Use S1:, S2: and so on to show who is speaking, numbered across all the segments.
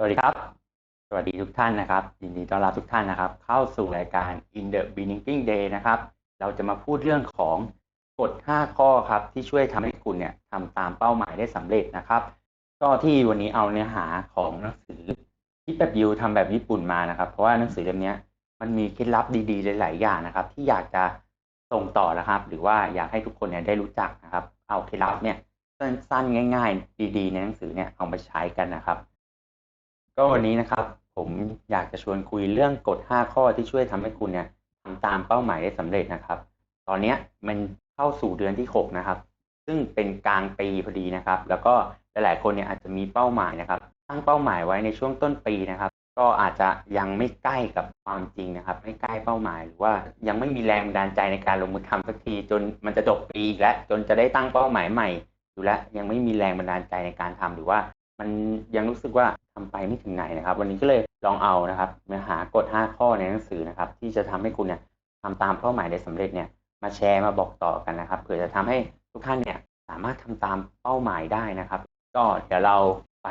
S1: สวัสดีครับ สวัสดีทุกท่านนะครับ ยินดีต้อนรับทุกท่านนะครับ เข้าสู่รายการ In the Beginning Day นะครับ เราจะมาพูดเรื่องของกฎ 5 ข้อครับ ที่ช่วยทำให้คุณเนี่ยทำตามเป้าหมายได้สำเร็จนะครับ ก็ที่วันนี้เอาเนื้อหาของหนังสือคิดแบบยิวทำแบบญี่ปุ่นมานะครับ เพราะว่าหนังสือเล่มนี้มันมีเคล็ดลับดีๆ หลาย ๆ อย่างนะครับ ที่อยากจะส่งต่อนะครับ หรือว่าอยากให้ทุกคนเนี่ยได้รู้จักนะครับ เอาเคล็ดลับเนี่ยสั้นๆง่าย ๆ ดีๆ ในหนังสือเนี่ยเอามาใช้กันนะครับ ก็วันนี้นะครับ ผมอยากจะชวนคุยเรื่องกฎ 5 ข้อที่ช่วยทำให้คุณเนี่ยทำตามเป้าหมายได้สำเร็จนะครับ ตอนนี้มันเข้าสู่เดือนที่ 6 นะครับ ซึ่งเป็นกลางปีพอดีนะครับ แล้วก็หลายๆคนเนี่ยอาจจะมีเป้าหมายนะครับตั้งเป้าหมายไว้ในช่วงต้นปีนะครับ ก็อาจจะยังไม่ใกล้กับความจริงนะครับ ไม่ใกล้เป้าหมายหรือว่ายังไม่มีแรงบันดาลใจในการลงมือทำสักที จนมันจะจบปีอีกแล้วจนจะได้ตั้งเป้าหมายใหม่อยู่แล้วยังไม่มีแรงบันดาลใจในการทำหรือว่า มันยังรู้สึกว่า ทำไปไม่ถึงไหนนะครับ วันนี้ก็เลยลองเอานะครับเนื้อหากฎ 5 ข้อในหนังสือนะครับ ที่จะทำให้คุณเนี่ยทำตามเป้าหมายได้สำเร็จเนี่ยมาแชร์มาบอกต่อกันนะครับเผื่อจะทำให้ทุกท่านเนี่ยสามารถทำตามเป้าหมายได้นะครับ ก็เดี๋ยวเราไป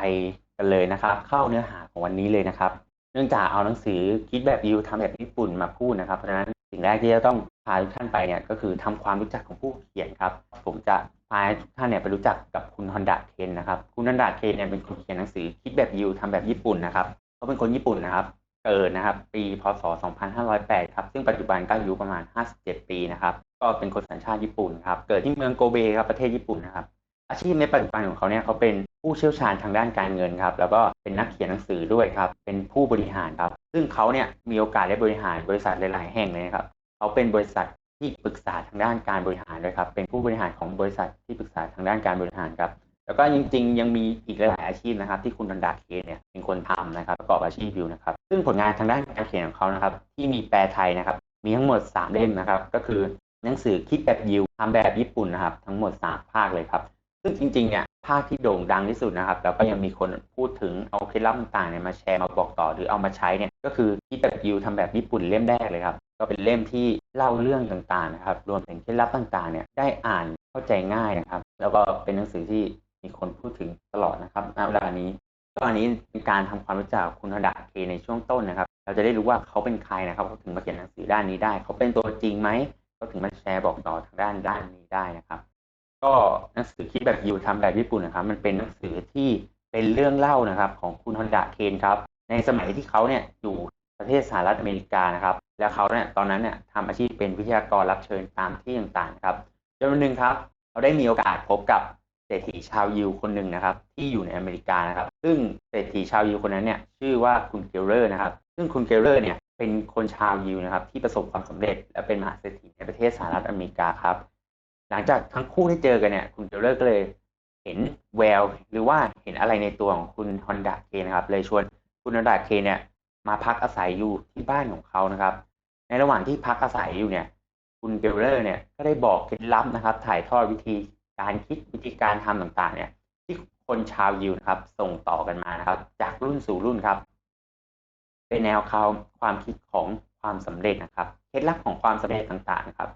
S1: กันเลยนะครับ เข้าเนื้อหาของวันนี้เลยนะครับ เนื่องจากเอาหนังสือคิดแบบยิวทำแบบญี่ปุ่นมาพูดนะครับเพราะฉะนั้นสิ่งแรกที่จะต้อง พาทุกท่านไปเนี่ยก็คือทำความรู้จักของผู้เขียนครับ ผมจะพาทุกท่านเนี่ยไปรู้จักกับคุณฮอนดะเคนนะครับ คุณฮอนดะเคนเนี่ยเป็นคนเขียนหนังสือคิดแบบยิวทำแบบญี่ปุ่นนะครับเขาเป็นคนญี่ปุ่นนะครับ เกิดนะครับ ปีพศ 2508 ครับ ซึ่งปัจจุบันก็อายุประมาณ 57 ปีนะครับ ก็เป็นคนสัญชาติญี่ปุ่นครับ เกิดที่เมืองโกเบครับประเทศญี่ปุ่นนะครับ อาชีพในปัจจุบันของเขาเนี่ยเขาเป็นผู้เชี่ยวชาญทางด้านการเงินครับ แล้วก็เป็นนักเขียนหนังสือด้วยครับ เป็นผู้บริหารครับ ซึ่งเขาเนี่ยมีโอกาสได้บริหารบริษัทหลาย ๆ แห่งเลยครับ เขาเป็นบริษัทที่ปรึกษาทางด้านการบริหารด้วยครับ เป็นผู้บริหารของบริษัทที่ปรึกษาทางด้านการบริหารครับ แล้วก็จริง ๆ ยังมีอีกหลายอาชีพนะครับ ที่คุณดันดาเคเนี่ยเป็นคนทำนะครับประกอบอาชีพอยู่นะครับ ซึ่งผลงานทางด้านการเขียนของเขานะครับ ที่มีแปลไทยนะครับ มีทั้งหมด 3 เล่มนะครับ ก็คือหนังสือคิดแบบยิวทำแบบญี่ปุ่นนะครับ ทั้งหมด 3 ภาคเลยครับ ซึ่งจริงๆเนี่ยภาคที่โด่งดังที่สุดนะครับแล้วก็ยังมีคนพูดถึงเอาเคล็ดลับต่างๆเนี่ยมาแชร์มาบอกต่อหรือเอามาใช้เนี่ยก็คือคิดแบบยิวทำแบบญี่ปุ่นเล่มแรกเลยครับ ก็เป็นเล่มที่เล่าเรื่องต่างๆนะครับ รวมถึงเคล็ดลับต่างๆเนี่ยได้อ่านเข้าใจง่ายนะครับ แล้วก็เป็นหนังสือที่มีคนพูดถึงตลอดนะครับณเวลานี้ก็อันนี้เป็นการทำความรู้จักคุณฮดะเคในช่วงต้นนะครับ เราจะได้รู้ว่าเขาเป็นใครนะครับเขาถึงมาเขียนหนังสือด้านนี้ได้ เขาเป็นตัวจริงไหมเขาถึงมาแชร์บอกต่อทางด้านด้านนี้ได้นะครับ ก็หนังสือคิดแบบยูทำแบบญี่ปุ่นนะครับ มันเป็นหนังสือที่เป็นเรื่องเล่านะครับ ของคุณฮอนดะเคนครับ ในสมัยที่เขาเนี่ยอยู่ ประเทศสหรัฐอเมริกานะครับ แล้วเขาเนี่ยตอนนั้นเนี่ยทำอาชีพเป็นวิทยากรรับเชิญตามที่ต่างๆครับจนวันหนึ่งครับเขาได้มีโอกาสพบกับเศรษฐีชาวยิวคนหนึ่งนะครับ ที่อยู่ในอเมริกานะครับ ซึ่งเศรษฐีชาวยิวคนนั้นเนี่ยชื่อว่าคุณเกลเลอร์นะครับ ซึ่งคุณเกลเลอร์เนี่ยเป็นคนชาวยิวนะครับ ที่ประสบความสำเร็จ และเป็นมหาเศรษฐีในประเทศสหรัฐอเมริกาครับ หลังจากทั้งคู่ได้เจอกันเนี่ยคุณเกลเลอร์ก็เลยเห็นแววหรือว่าเห็นอะไรในตัวของคุณฮอนดะเคนะครับเลยชวนคุณฮอนดะเคเนี่ย มาพักอาศัยอยู่ที่บ้านของเขานะครับ ในระหว่างที่พักอาศัยอยู่เนี่ย คุณเกลเลอร์เนี่ยก็ได้บอกเคล็ดลับนะครับ ถ่ายทอดวิธีการคิดวิธีการทำต่างๆ เนี่ย ที่คนชาวยิวนะครับ ส่งต่อกันมานะครับ จากรุ่นสู่รุ่นครับ เป็นแนวควาความคิดของความสำเร็จนะครับเคล็ดลับของความสำเร็จต่างๆ นะครับ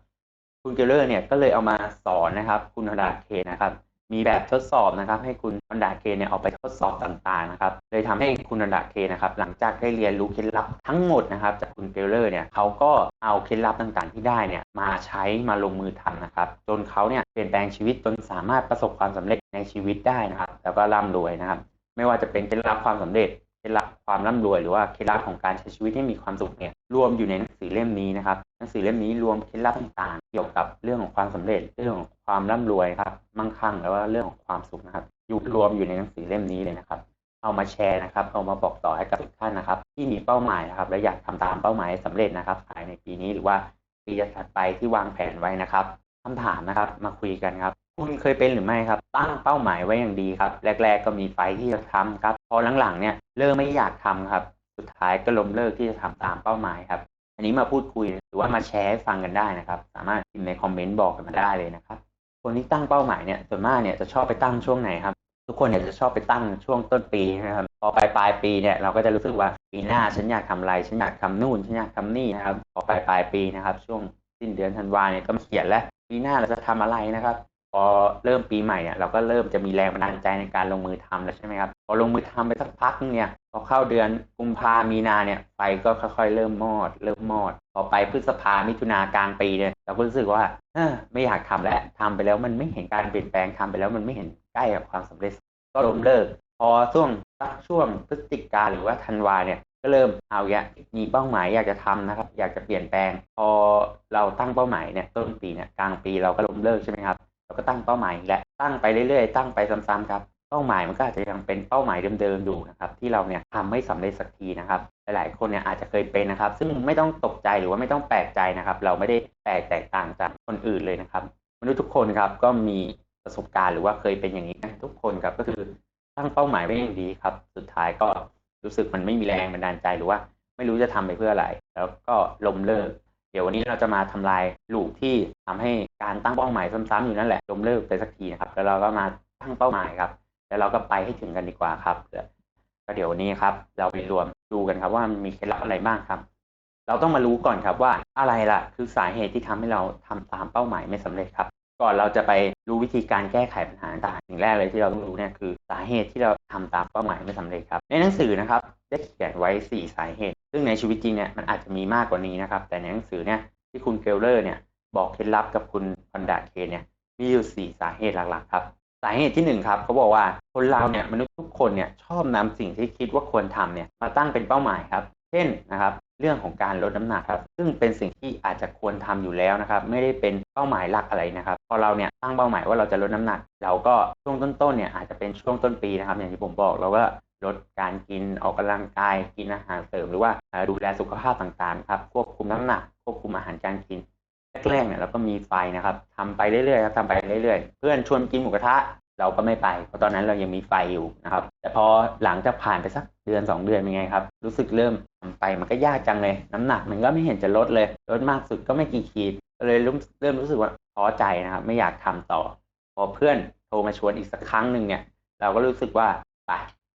S1: คุณเกลเลอร์เนี่ยก็เลยเอามาสอนนะครับ คุณฮอนดาเคนะครับ มีแบบทดสอบนะครับ ให้คุณฮอนดาเคเนี่ยเอาไปทดสอบต่างๆนะครับเลยทำให้คุณฮอนดาเคนะครับหลังจากได้เรียนรู้เคล็ดลับทั้งหมดนะครับ จากคุณเกลเลอร์เนี่ยเขาก็เอาเคล็ดลับต่างๆ ที่ได้เนี่ยมาใช้มาลงมือทำนะครับ จนเขาเนี่ยเปลี่ยนแปลงชีวิตจนสามารถประสบความสำเร็จในชีวิตได้นะครับ แล้วก็ร่ำรวยนะครับ ไม่ว่าจะเป็นเคล็ดลับความสำเร็จ คล็ดลับความร่ำรวยหรือว่าเคล็ดลับของการใช้ชีวิตให้มีความสุขเนี่ยรวมอยู่ในหนังสือเล่มนี้นะครับหนังสือเล่มนี้รวมเคล็ดลับต่างๆ เกี่ยวกับเรื่องของความสำเร็จเรื่องของความร่ำรวยครับมั่งคั่งแล้วก็เรื่องของความสุขนะครับอยู่รวมอยู่ในหนังสือเล่มนี้เลยนะครับ เอามาแชร์นะครับ เอามาบอกต่อให้กับทุกท่านนะครับ ที่มีเป้าหมายนะครับ และอยากทำตามเป้าหมายสำเร็จนะครับภายในปีนี้หรือว่าปีถัดไปที่วางแผนไว้นะครับคำถามนะครับมาคุยกันครับ คุณเคยเป็นหรือไม่ครับ ตั้งเป้าหมายไว้อย่างดีครับ แรก ๆ ก็มีไฟที่จะทำครับ พอหลังๆเนี่ยเริ่มไม่อยากทำครับ สุดท้ายก็ล้มเลิกที่จะทำตามเป้าหมายครับ อันนี้มาพูดคุยหรือว่ามาแชร์ให้ฟังกันได้นะครับ สามารถพิมพ์ในคอมเมนต์บอกกันมาได้เลยนะครับ คนที่ตั้งเป้าหมายเนี่ยส่วนมากเนี่ยจะชอบไปตั้งช่วงไหนครับ ทุกคนเนี่ยจะชอบไปตั้งช่วงต้นปีนะครับ พอปลายปลายปีเนี่ยเราก็จะรู้สึกว่าปีหน้าฉันอยากทำอะไรฉันอยากทำนู่นฉันอยากทำนี่นะครับ พอปลายปลายปีนะครับ ช่วงสิ้นเดือนธันวาเนี่ยก็มาเขียนแล้วปีหน้าเราจะทำอะไรนะครับ พอเริ่มปีใหม่เนี่ยเราก็เริ่มจะมีแรงบันดาลใจในการลงมือทำแล้วใช่ไหมครับพอลงมือทำไปสักพักเนี่ยพอเข้าเดือนกุมภามีนาเนี่ยไฟก็ค่อยๆ เริ่มมอด เริ่มมอด พอไปพฤษภามิถุนากลางปีเนี่ยเราก็รู้สึกว่าเออไม่อยากทำแล้วทำไปแล้วมันไม่เห็นการเปลี่ยนแปลงทำไปแล้วมันไม่เห็นใกล้กับความสำเร็จ ก็ล้มเลิก พอช่วงสักช่วงพฤศจิกาหรือว่าธันวาเนี่ยก็เริ่มเอาแยะมีเป้าหมายอยากจะทำนะครับ อยากจะเปลี่ยนแปลง พอเราตั้งเป้าหมายเนี่ยต้นปีเนี่ยกลางปีเราก็ล้มเลิกใช่ไหมครับ เราก็ตั้งเป้าหมายและตั้งไปเรื่อยๆ ตั้งไปซ้ำๆครับเป้าหมายมันก็อาจจะยังเป็นเป้าหมายเดิมๆอยู่นะครับที่เราเนี่ยทำไม่สำเร็จสักทีนะครับ หลายๆคนเนี่ยอาจจะเคยเป็นนะครับ ซึ่งไม่ต้องตกใจหรือว่าไม่ต้องแปลกใจนะครับ เราไม่ได้แปลกแตกต่างจากคนอื่นเลยนะครับมนุษย์ทุกคนครับก็มีประสบการณ์หรือว่าเคยเป็นอย่างนี้นะทุกคนครับก็คือตั้งเป้าหมายไว้อย่างดีครับ สุดท้ายก็รู้สึกมันไม่มีแรงบันดาลใจหรือว่า ไม่รู้จะทำไปเพื่ออะไร แล้วก็ล้มเลิก เดี๋ยววันนี้เราจะมาทำลายลูกที่ทำให้การตั้งเป้าหมายซ้ำๆอยู่นั่นแหละล้มเลิกไปสักทีนะครับ แล้วเราก็มาตั้งเป้าหมายครับ แล้วเราก็ไปให้ถึงกันดีกว่าครับก็เดี๋ยววันนี้ครับ เราไปรวมดูกันครับ ว่ามีเคล็ดลับอะไรบ้างครับ เราต้องมารู้ก่อนครับว่าอะไรล่ะ คือสาเหตุที่ทำให้เราทำตามเป้าหมายไม่สำเร็จครับ ก่อนเราจะไปรู้วิธีการแก้ไขปัญหาต่างสิ่งแรกเลยที่เราต้องรู้เนี่ยคือสาเหตุที่เราทำตามเป้าหมายไม่สำเร็จครับ ในหนังสือนะครับได้เขียนไว้ 4 สาเหตุ ซึ่งในชีวิตจริงเนี่ยมันอาจจะมีมากกว่านี้นะครับ แต่ในหนังสือเนี่ยที่คุณเกลเลอร์เนี่ยบอกเคล็ดลับกับคุณพันดาเคเนี่ยมีอยู่ 4 สาเหตุหลักๆครับ สาเหตุที่หนึ่งครับเขาบอกว่าคนเราเนี่ยมนุษย์ทุกคนเนี่ยชอบนำสิ่งที่คิดว่าควรทำเนี่ยมาตั้งเป็นเป้าหมายครับ เช่นนะครับ เรื่องของการลดน้ำหนักครับ ซึ่งเป็นสิ่งที่อาจจะควรทำอยู่แล้วนะครับ ไม่ได้เป็นเป้าหมายหลักอะไรนะครับ พอเราเนี่ยตั้งเป้าหมายว่าเราจะลดน้ำหนัก เราก็ช่วงต้นๆเนี่ยอาจจะเป็นช่วงต้นปีนะครับ อย่างที่ผมบอกเราก็ลดการกินออกกำลังกาย กินอาหารเสริม หรือว่าดูแลสุขภาพต่างๆครับ ควบคุมน้ำหนัก ควบคุมอาหารการกินแรกๆเนี่ยเราก็มีไฟนะครับทำไปเรื่อยๆครับทำไปเรื่อยๆ เพื่อนชวนกินหมูกระทะเราก็ไม่ไป เพราะตอนนั้นเรายังมีไฟอยู่นะครับ แต่พอหลังจากผ่านไปสักเดือน 2 เดือนเป็นไงครับ รู้สึกเริ่มทำไปมันก็ยากจังเลย น้ำหนักมันก็ไม่เห็นจะลดเลย ลดมากสุดก็ไม่กี่ขีดก็เลยเริ่มเริ่มรู้สึกว่าท้อใจนะครับ ไม่อยากทำต่อ พอเพื่อนโทรมาชวนอีกสักครั้งหนึ่งเนี่ย เราก็รู้สึกว่าไป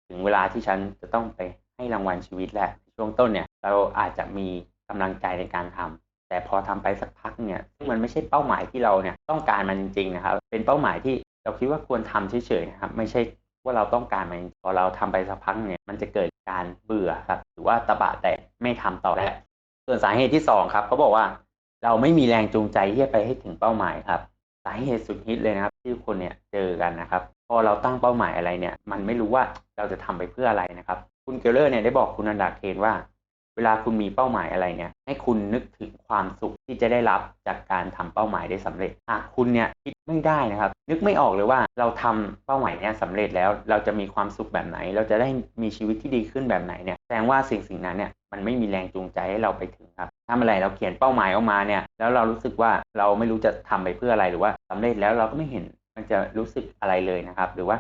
S1: ถึงเวลาที่ฉันจะต้องไปให้รางวัลชีวิตแหล้วช่วงต้นเนี่ยเราอาจจะมีกำลังใจในการทำแต่พอทำไปสักพักเนี่ยซึ่งมันไม่ใช่เป้าหมายที่เราเนี่ยต้องการมันจริงๆนะครับ เป็นเป้าหมายที่เราคิดว่าควรทำเฉยๆนะครับ ไม่ใช่ ว่าเราต้องการมันพอเราทำไปสักพักเนี่ยมันจะเกิดการเบื่อครับ หรือว่าตะบะแตกไม่ทำต่อแล้วส่วนสาเหตุที่สองครับเขาบอกว่าเราไม่มีแรงจูงใจที่จะไปให้ถึงเป้าหมายครับ สาเหตุสุดฮิตเลยนะครับ ที่คนเนี่ยเจอกันนะครับ พอเราตั้งเป้าหมายอะไรเนี่ย มันไม่รู้ว่าเราจะทำไปเพื่ออะไรนะครับ คุณเกลเลอร์เนี่ยได้บอกคุณอันดาเทนว่า เวลาคุณมีเป้าหมายอะไรเนี่ยให้คุณนึกถึงความสุขที่จะได้รับจากการทำเป้าหมายได้สำเร็จหากคุณเนี่ยคิดไม่ได้นะครับ นึกไม่ออกเลยว่าเราทำเป้าหมายเนี้ยสำเร็จแล้วเราจะมีความสุขแบบไหน เราจะได้มีชีวิตที่ดีขึ้นแบบไหนเนี่ยแสดงว่าสิ่งสิ่งนั้นเนี่ยมันไม่มีแรงจูงใจให้เราไปถึงครับถ้าเมื่อไหร่เราเขียนเป้าหมายออกมาเนี่ยแล้วเรารู้สึกว่าเราไม่รู้จะทำไปเพื่ออะไรหรือว่าสำเร็จแล้วเราก็ไม่เห็น มันจะรู้สึกอะไรเลยนะครับ หรือว่า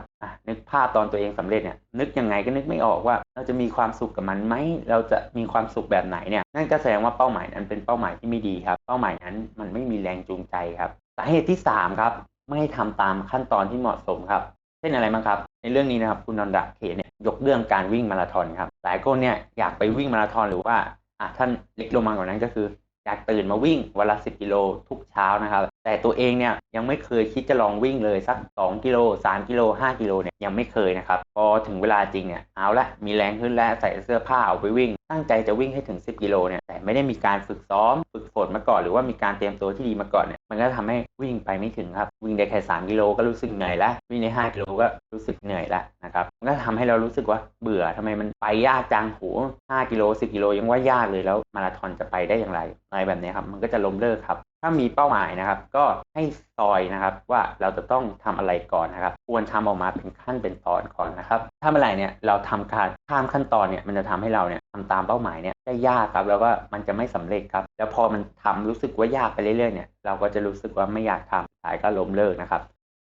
S1: นึกภาพตอนตัวเองสำเร็จเนี่ยนึกยังไงก็นึกไม่ออกว่า เราจะมีความสุขกับมันไหมเราจะมีความสุขแบบไหนเนี่ยนั่นก็แสดงว่าเป้าหมายนั้นเป็นเป้าหมายที่ไม่ดีครับ เป้าหมายนั้นมันไม่มีแรงจูงใจครับสาเหตุที่สามครับ ไม่ทำตามขั้นตอนที่เหมาะสมครับเช่นอะไรบ้างครับ ในเรื่องนี้นะครับคุณนนดาเคเนี่ยยกเรื่องการวิ่งมาราธอนครับหลายคนเนี่ยอยากไปวิ่งมาราธอนหรือว่าอะท่านเล็กลงมากว่านั้นก็คืออยากตื่นมาวิ่งวันละ10กิโลทุกเช้านะครับ แต่ตัวเองเนี่ยยังไม่เคยคิดจะลองวิ่งเลยสัก 2 กิโล 3 กิโล 5 กิโลเนี่ยยังไม่เคยนะครับ พอถึงเวลาจริงเนี่ยเอาละมีแรงขึ้นแล้วใส่เสื้อผ้าเอาไปวิ่งตั้งใจจะวิ่งให้ถึง 10 กิโลเนี่ยแต่ไม่ได้มีการฝึกซ้อม ฝึกฝนมาก่อน หรือว่ามีการเตรียมตัวที่ดีมาก่อนเนี่ยมันก็ทำให้วิ่งไปไม่ถึงครับ วิ่งได้แค่3กิโลก็รู้สึกเหนื่อยแล้ววิ่งได้5กิโลก็รู้สึกเหนื่อยแล้วนะครับมันก็ทำให้เรารู้สึกว่าเบื่อทำไมมันไปยากจังโห5กิโล10กิโลยังว่ายากเลยแล้วมาราธอนจะไปได้อย่างไรอะไรแบบนี้ครับมันก็จะล้มเลิกครับถ้ามีเป้าหมายนะครับ ก็ให้ซอยนะครับว่าเราจะต้องทำอะไรก่อนนะครับ ควรทำออกมาเป็นขั้นเป็นตอนก่อนนะครับถ้าเมื่อไหร่เนี่ยเราทำการข้ามขั้นตอนเนี่ยมันจะทำให้เราเนี่ยทำตามามเป้าหมายเนี่ยได้ยากครับแล้วก็มันจะไม่สำเร็จครับ แล้วพอมันทำรู้สึกว่ายากไปเรื่อยๆเนี่ยเราก็จะรู้สึกว่าไม่อยากทำสายก็ล้มเลิกนะครับ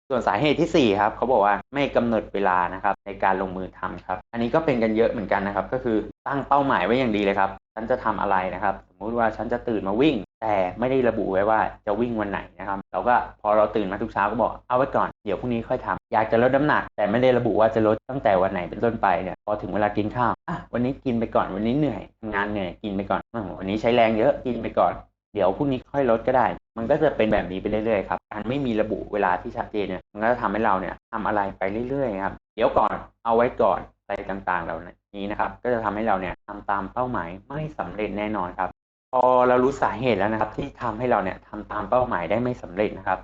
S1: ส่วนสาเหตุที่4ครับเขาบอกว่าไม่กำหนดเวลานะครับในการลงมือทำครับ อันนี้ก็เป็นกันเยอะเหมือนกันนะครับ ก็คือตั้งเป้าหมายไว้อย่างดีเลยครับฉันจะทำอะไรนะครับ สมมุติว่าฉันจะตื่นมาวิ่ง แต่ไม่ได้ระบุไว้ว่าจะวิ่งวันไหนนะครับ เราก็พอเราตื่นมาทุกเช้าก็บอกเอาไว้ก่อนเดี๋ยวพรุ่งนี้ค่อยทำอยากจะลดน้ำหนัก แต่ไม่ได้ระบุว่าจะลดตั้งแต่วันไหนเป็นต้นไปเนี่ยพอถึงเวลากินข้าวอะวันนี้กินไปก่อนวันนี้เหนื่อยทำงานเหนื่อยกินไปก่อนวันนี้ใช้แรงเยอะกินไปก่อนเดี๋ยวพรุ่งนี้ค่อยลดก็ได้ มันก็จะเป็นแบบนี้ไปเรื่อยๆครับ การไม่มีระบุเวลาที่ชัดเจนเนี่ย มันก็จะทำให้เราเนี่ยทำอะไรไปเรื่อยๆครับ เดี๋ยวก่อน เอาไว้ก่อน อะไรต่างๆ เหล่านี้นะครับ ก็จะทำให้เราเนี่ยทำตามเป้าหมายไม่สำเร็จแน่นอนครับ พอเรารู้สาเหตุแล้วนะครับ ที่ทำให้เราเนี่ยทำตามเป้าหมายได้ไม่สำเร็จนะครับ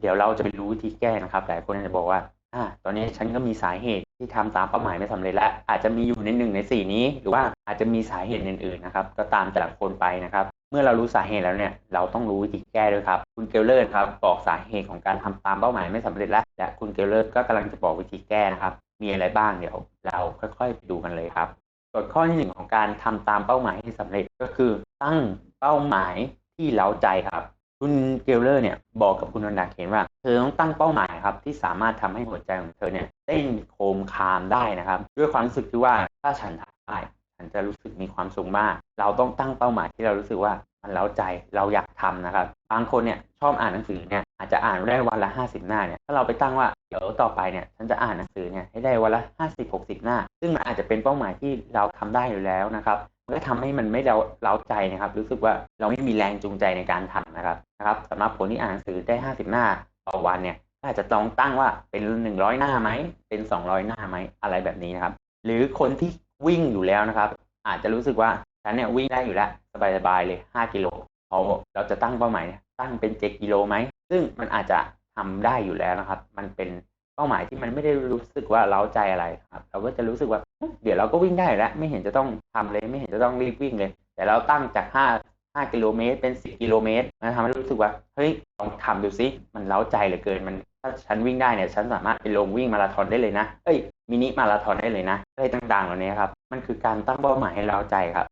S1: เดี๋ยวเราจะไปรู้วิธีแก้นะครับ หลายคนจะบอกว่าอ่าตอนนี้ฉันก็มีสาเหตุที่ทำตามเป้าหมายไม่สำเร็จแล้วอาจจะมีอยู่ในหนึ่งในสี่นี้ หรือว่าอาจจะมีสาเหตุอื่นๆนะครับ ก็ตามแต่ละคนไปนะครับ เมื่อเรารู้สาเหตุแล้วเนี่ย เราต้องรู้วิธีแก้ด้วยครับ คุณเกลเลอร์ครับบอกสาเหตุของการทำตามเป้าหมายไม่สำเร็จแล้วและคุณเกลเลอร์ก็กำลังจะบอกวิธีแก้นะครับ มีอะไรบ้างเดี๋ยวเราค่อยๆไปดูกันเลยครับกฎข้อที่หนึ่งของการทำตามเป้าหมายให้สำเร็จก็คือ ตั้งเป้าหมายที่เล้าใจครับ คุณเกลเลอร์เนี่ยบอกกับคุณวันดาเคนว่า เธอต้องตั้งเป้าหมายครับที่สามารถทำให้หัวใจของเธอเนี่ยเต้นโคมคามได้นะครับ ด้วยความรู้สึกที่ว่าถ้าฉันทำได้ฉันจะรู้สึกมีความสุขมาก เราต้องตั้งเป้าหมายที่เรารู้สึกว่ามันเล้าใจเราอยากทำนะครับ บางคนเนี่ยชอบอ่านหนังสือเนี่ยอาจจะอ่านได้วันละห้าสิบหน้าเนี่ยถ้าเราไปตั้งว่าเดี๋ยวต่อไปเนี่ยฉันจะอ่านหนังสือเนี่ยให้ได้วันละห้าสิบหกสิบหน้า ซึ่งมันอาจจะเป็นเป้าหมายที่เราทำได้อยู่แล้วนะครับ มันก็ทำให้มันไม่เราเล้าใจนะครับ รู้สึกว่าเราไม่มีแรงจูงใจในการทำนะครับนะครับสำหรับคนที่อ่านหนังสือได้ห้าสิบหน้าต่อวันเนี่ยอาจจะต้องตั้งว่าเป็นหนึ่งร้อยหน้าไหมเป็นสองร้อยหน้าไหมอะไรแบบนี้นะครับ หรือคนที่วิ่งอยู่แล้วนะครับ อาจจะรู้สึกว่าฉันเนี่ยวิ่งได้อยู่แล้วสบายๆเลยห้ากิโลเขาเราจะตั้งเป้าหมายเนี่ยตั้งเป็นเจ็ดกิโลไหมซึ่งมันอาจจะทำได้อยู่แล้วนะครับ มันเป็น เป้าหมายที่มันไม่ได้รู้สึกว่าเล้าใจอะไรครับ เราก็จะรู้สึกว่าเดี๋ยวเราก็วิ่งได้แล้ว ไม่เห็นจะต้องทำเลย ไม่เห็นจะต้องรีบวิ่งเลย แต่เราตั้งจากห้าห้ากิโลเมตรเป็นสิบกิโลเมตรมันทำให้รู้สึกว่าเฮ้ยลองทำดูซิมันเล้าใจเหลือเกินมันถ้าฉันวิ่งได้เนี่ยฉันสามารถไปลงวิ่งมาราธอนได้เลยนะเอ้ยมินิมาราธอนได้เลยนะอะไรต่างๆเหล่านี้ครับมันคือการตั้งเป้าหมายให้เล้าใจครับ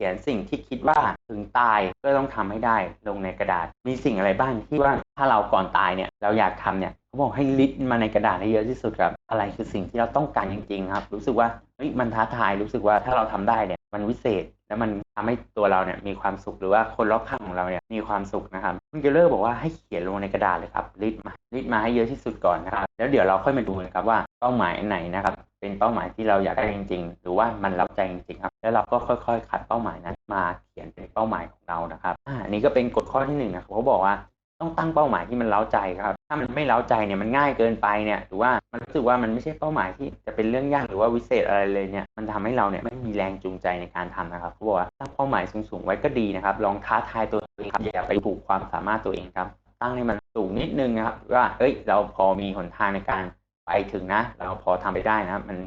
S1: เขียนสิ่งที่คิดว่าถึงตายก็ต้องทำให้ได้ลงในกระดาษ มีสิ่งอะไรบ้างที่ว่าถ้าเราก่อนตายเนี่ยเราอยากทำเนี่ยเขาบอกให้ลิสต์มาในกระดาษให้เยอะที่สุดครับ อะไรคือสิ่งที่เราต้องการจริงๆครับ รู้สึกว่าเฮ้ยมันท้าทายรู้สึกว่าถ้าเราทำได้เนี่ยมันวิเศษแล้วมัน ทำให้ตัวเราเนี่ยมีความสุขหรือว่าคนรอบข้างของเราเนี่ยมีความสุขนะครับคุณเกลเลอร์บอกว่าให้เขียนลงในกระดาษเลยครับลิดมาลิดมาให้เยอะที่สุดก่อนนะครับแล้วเดี๋ยวเราค่อยมาดูนะครับว่าเป้าหมายไหนนะครับเป็นเป้าหมายที่เราอยากได้จริง ๆ หรือว่ามันรับใจจริงๆครับแล้วเราก็ค่อยๆขัดเป้าหมายนั้นมาเขียนเป็นเป้าหมายของเรานะครับอ่าอันนี้ก็เป็นกฎข้อที่หนึ่งนะครับเขาบอกว่า ต้องตั้งเป้าหมายที่มันเล้าใจครับ ถ้ามันไม่เล้าใจเนี่ยมันง่ายเกินไปเนี่ยหรือว่ามันรู้สึกว่ามันไม่ใช่เป้าหมายที่จะเป็นเรื่องยากหรือว่าวิเศษอะไรเลยเนี่ยมันทำให้เราเนี่ยไม่มีแรงจูงใจในการทำนะครับเขาบอกว่าตั้งเป้าหมายสูงๆไว้ก็ดีนะครับ ลองท้าทายตัวเองครับอย่าไปผูกความสามารถตัวเองครับ ตั้งให้มันสูงนิดนึงนะครับว่าเอ้ย เราพอมีหนทางในการไปถึงนะ เราพอทำไปได้นะ มัน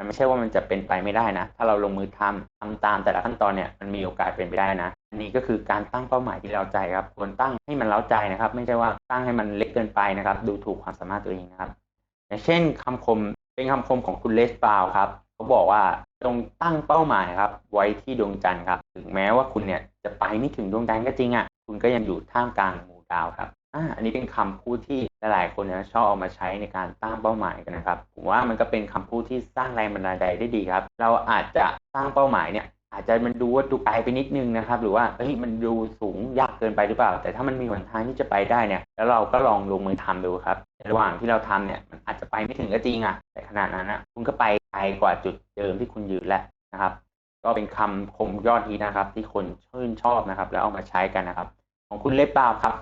S1: มันไม่ใช่ว่ามันจะเป็นไปไม่ได้นะ ถ้าเราลงมือทำทำตามแต่ละขั้นตอนเนี่ยมันมีโอกาสเป็นไปได้นะอันนี้ก็คือการตั้งเป้าหมายที่เราใจครับควรตั้งให้มันเล้าใจนะครับ ไม่ใช่ว่าตั้งให้มันเล็กเกินไปนะครับ ดูถูกความสามารถตัวเองนะครับ อย่างเช่นคำคมเป็นคำคมของคุณเลสบาวครับเขาบอกว่าจงตั้งเป้าหมายครับ ไว้ที่ดวงจันทร์ครับ ถึงแม้ว่าคุณเนี่ยจะไปไม่ถึงดวงจันทร์ก็จริงอะ คุณก็ยังอยู่ท่ามกลางหมู่ดาวครับ อ่าอันนี้เป็นคำพูดที่หลายๆคนเนี่ยชอบเอามาใช้ในการตั้งเป้าหมายกันนะครับผมว่ามันก็เป็นคำพูดที่สร้างแรงบันดาลใจได้ดีครับ เราอาจจะสร้างเป้าหมายเนี่ย อาจจะมันดูว่าดูไกลไปนิดนึงนะครับ หรือว่าเฮ้ยมันดูสูงยากเกินไปหรือเปล่า แต่ถ้ามันมีหนทางที่จะไปได้เนี่ย แล้วเราก็ลองลงมือทำดูครับระหว่างที่เราทำเนี่ยมันอาจจะไปไม่ถึงก็จริงอะแต่ขนาดนั้นนะคุณก็ไปไกลกว่าจุดเดิมที่คุณยืนแล้วนะครับ ก็เป็นคำคมยอดฮิตนะครับ ที่คนชื่นชอบนะครับ แล้วเอามาใช้กันนะครับ ของคุณเล็บเปล่าครับ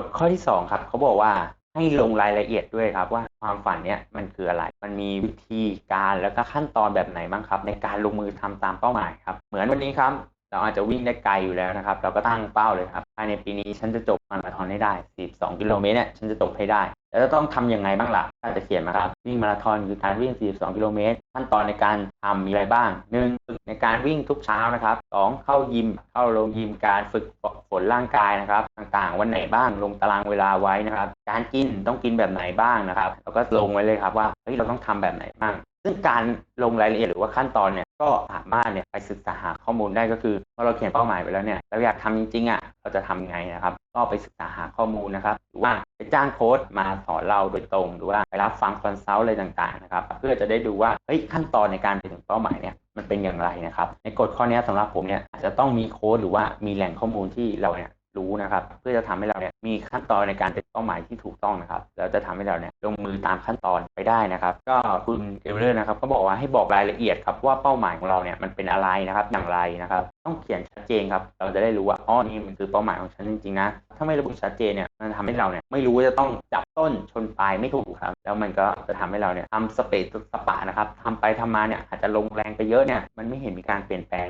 S1: ฎข้อที่สองครับเขาบอกว่าให้ลงรายละเอียดด้วยครับว่าความฝันเนี่ยมันคืออะไร มันมีวิธีการแล้วก็ขั้นตอนแบบไหนบ้างครับ ในการลงมือทำตามเป้าหมายครับ เหมือนวันนี้ครับ เราอาจจะวิ่งได้ไกลอยู่แล้วนะครับ เราก็ตั้งเป้าเลยครับภายในปีนี้ฉันจะจบมาราธอนให้ได้ 42 กิโลเมตรเนี่ยฉันจะจบให้ได้ แล้วจะต้องทำยังไงบ้างล่ะถ้าจะเขียนมาครับ วิ่งมาราธอนคือการวิ่ง 42 กิโลเมตรขั้นตอนในการทำมีอะไรบ้างหนึ่งในการวิ่งทุกเช้านะครับสองเข้ายิม เข้าโรงยิมการฝึกฝนร่างกายนะครับ ต่างๆ วันไหนบ้างลงตารางเวลาไว้นะครับ การกินต้องกินแบบไหนบ้างนะครับเราก็ลงไว้เลยครับว่าเฮ้ยเราต้องทำแบบไหนบ้าง ซึ่งการลงรายละเอียดหรือว่าขั้นตอนเนี่ยก็สามารถเนี่ยไปศึกษาหาข้อมูลได้ก็คือพอเราเขียนเป้าหมายไปแล้วเนี่ยเราอยากทำจริงๆอะเราจะทำยังไงนะครับ ก็ไปศึกษาหาข้อมูลนะครับหรือว่าไปจ้างโค้ดมาสอนเราโดยตรง หรือว่าไปรับฟังคอนซัลท์อะไรต่างๆนะครับเพื่อจะได้ดูว่าเฮ้ยขั้นตอนในการไปถึงเป้าหมายเนี่ยมันเป็นอย่างไรนะครับ ในกฎข้อนี้สำหรับผมเนี่ยอาจจะต้องมีโค้ดหรือว่ามีแหล่งข้อมูลที่เราเนี่ย รู้นะครับ เพื่อจะทำให้เราเนี่ยมีขั้นตอนในการเซ็ตเป้าหมายที่ถูกต้องนะครับแล้วจะทำให้เราเนี่ยลงมือตามขั้นตอนไปได้นะครับ ก็คุณเอเวอร์นะครับ ก็บอกว่าให้บอกรายละเอียดครับว่าเป้าหมายของเราเนี่ยมันเป็นอะไรนะครับอย่างไรนะครับ ต้องเขียนชัดเจนครับ เราจะได้รู้ว่าอ๋อนี่มันคือเป้าหมายของฉันจริงๆนะถ้าไม่ระบุชัดเจนเนี่ยมันทำให้เราเนี่ยไม่รู้จะต้องจับต้นชนปลายไม่ถูกครับ แล้วมันก็จะทำให้เราเนี่ยทำสเปซสปะนะครับทำไปทำมาเนี่ยอาจจะลงแรงไปเยอะเนี่ยมันไม่เห็นมีการเปลี่ยนแปลง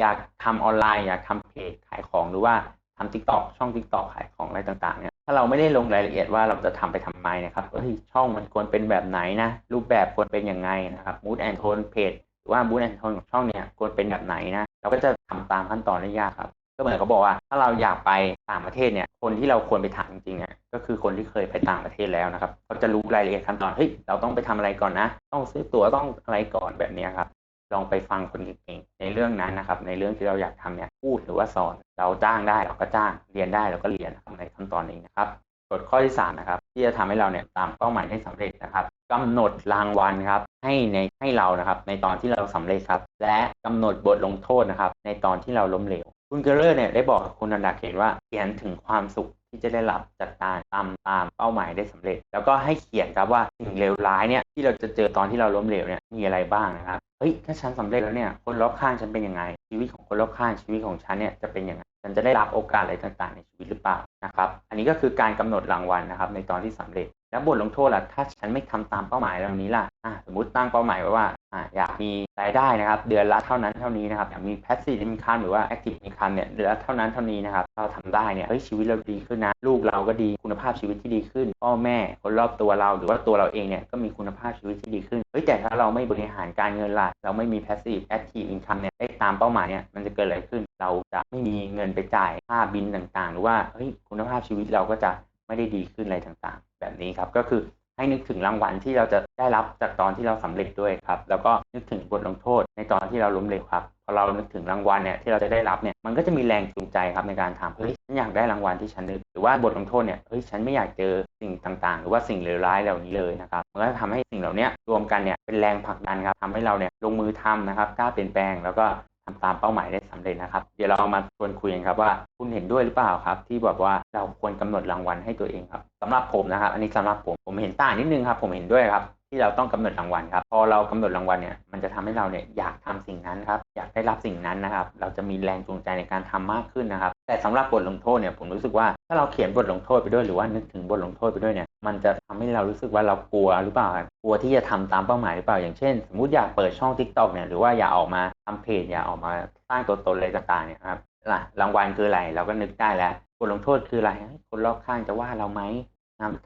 S1: อยากทำออนไลน์อยากทำเพจขายของหรือว่า ทำทิกตอกช่องทิกตอกขายของอะไรต่างๆเนี่ยถ้าเราไม่ได้ลงรายละเอียดว่าเราจะทำไปทำไมนะครับเฮ้ยช่องมันควรเป็นแบบไหนนะ รูปแบบควรเป็นยังไงนะครับมูดแอนโทนเพจหรือว่ามูดแอนโทนของช่องเนี่ยควรเป็นแบบไหนนะ เราก็จะทำตามขั้นตอนได้ยากครับก็เหมือนเขาบอกว่าถ้าเราอยากไปต่างประเทศเนี่ย คนที่เราควรไปถามจริงๆเนี่ยก็คือคนที่เคยไปต่างประเทศแล้วนะครับเขาจะรู้รายละเอียดขั้นตอนเฮ้ยเราต้องไปทำอะไรก่อนนะ ต้องซื้อตั๋วต้องอะไรก่อนแบบนี้ครับ ลองไปฟังคนเก่งๆในเรื่องนั้นนะครับ ในเรื่องที่เราอยากทำเนี่ยพูดหรือว่าสอน เราจ้างได้เราก็จ้างเรียนได้เราก็เรียนในขั้นตอนนี้นะครับกฎข้อที่สามนะครับ ที่จะทำให้เราเนี่ยตามเป้าหมายได้สำเร็จนะครับกำหนดรางวัลครับ ให้ในให้เรานะครับ ในตอนที่เราสำเร็จครับ และกำหนดบทลงโทษนะครับ ในตอนที่เราล้มเหลว คุณเกอร์เลอร์เนี่ยได้บอกกับคุณนันดาเขตว่าเขียนถึงความสุข ที่จะได้รับจากการตามตามเป้าหมายได้สำเร็จ แล้วก็ให้เขียนครับว่าสิ่งเลวร้ายเนี่ยที่เราจะเจอตอนที่เราล้มเหลวเนี่ยมีอะไรบ้างนะครับเฮ้ยถ้าฉันสำเร็จแล้วเนี่ยคนรอบข้างฉันเป็นยังไง ชีวิตของคนรอบข้างชีวิตของฉันเนี่ยจะเป็นยังไงฉันจะได้รับโอกาสอะไรต่างๆ ในชีวิตหรือเปล่านะครับ อันนี้ก็คือการกำหนดรางวัลนะครับในตอนที่สำเร็จ แล้วบทลงโทษล่ะ ถ้าฉันไม่ทำตามเป้าหมายเหล่านี้ล่ะอะสมมติตั้งเป้าหมายไว้ว่าอะอยากมีรายได้นะครับ เดือนละเท่านั้นเท่านี้นะครับ อยากมี passive income หรือว่า active income เนี่ยเดือนละเท่านั้นเท่านี้นะครับ เราทำได้เนี่ยเฮ้ยชีวิตเราดีขึ้นนะ ลูกเราก็ดีคุณภาพชีวิตที่ดีขึ้นพ่อแม่คนรอบตัวเราหรือว่าตัวเราเองเนี่ยก็มีคุณภาพชีวิตที่ดีขึ้นเฮ้ยแต่ถ้าเราไม่บริหารการเงินล่ะเราไม่มี passive active income เนี่ยได้ตามเป้าหมายเนี่ยมันจะเกิดอะไรขึ้น เราจะไม่มีเงินไปจ่ายค่าบินต่างๆ หรือว่าเฮ้ยคุณภาพชีวิตเราก็จะ ไม่ได้ดีขึ้นอะไรต่างๆ แบบนี้ครับก็คือให้นึกถึงรางวัลที่เราจะได้รับจากตอนที่เราสำเร็จด้วยครับ แล้วก็นึกถึงบทลงโทษในตอนที่เราล้มเหลวครับพอเรานึกถึงรางวัลเนี่ยที่เราจะได้รับเนี่ยมันก็จะมีแรงจูงใจครับในการทำเฮ้ยฉันอยากได้รางวัลที่ฉันนึกหรือว่าบทลงโทษเนี่ยเฮ้ยฉันไม่อยากเจอสิ่งต่างๆ หรือว่าสิ่งเลวร้ายเหล่านี้เลยนะครับมันก็ทำให้สิ่งเหล่านี้รวมกันเนี่ยเป็นแรงผลักดันครับทำให้เราเนี่ยลงมือทำนะครับกล้าเปลี่ยนแปลงแล้วก็ ทำตามเป้าหมายได้สำเร็จนะครับ เดี๋ยวเรามาชวนคุยกันครับว่าคุณเห็นด้วยหรือเปล่าครับ ที่บอกว่าเราควรกำหนดรางวัลให้ตัวเองครับสำหรับผมนะครับ อันนี้สำหรับผมผมเห็นต่างนิดนึงครับ ผมเห็นด้วยครับที่เราต้องกำหนดรางวัลครับ พอเรากำหนดรางวัลเนี่ยมันจะทำให้เราเนี่ยอยากทำสิ่งนั้นครับ อยากได้รับสิ่งนั้นนะครับ เราจะมีแรงจูงใจในการทำมากขึ้นนะครับ แต่สำหรับบทลงโทษเนี่ยผมรู้สึกว่าถ้าเราเขียนบทลงโทษไปด้วยหรือว่านึกถึงบทลงโทษไปด้วยเนี่ย มันจะทำให้เรารู้สึกว่าเรากลัวหรือเปล่ากลัวที่จะทำตามเป้าหมายหรือเปล่าอย่างเช่น สมมติอยากเปิดช่อง Tik t o อกเนี่ยหรือว่าอยากออกมาทำเพจอยากออกมาสร้างตัวตนอะไรต่างๆเนี่ยครับล่ะรางวัลคืออะไรเราก็นึกได้แล้วบทลงโทษคืออะไรคนรอบข้างจะว่าเราไหม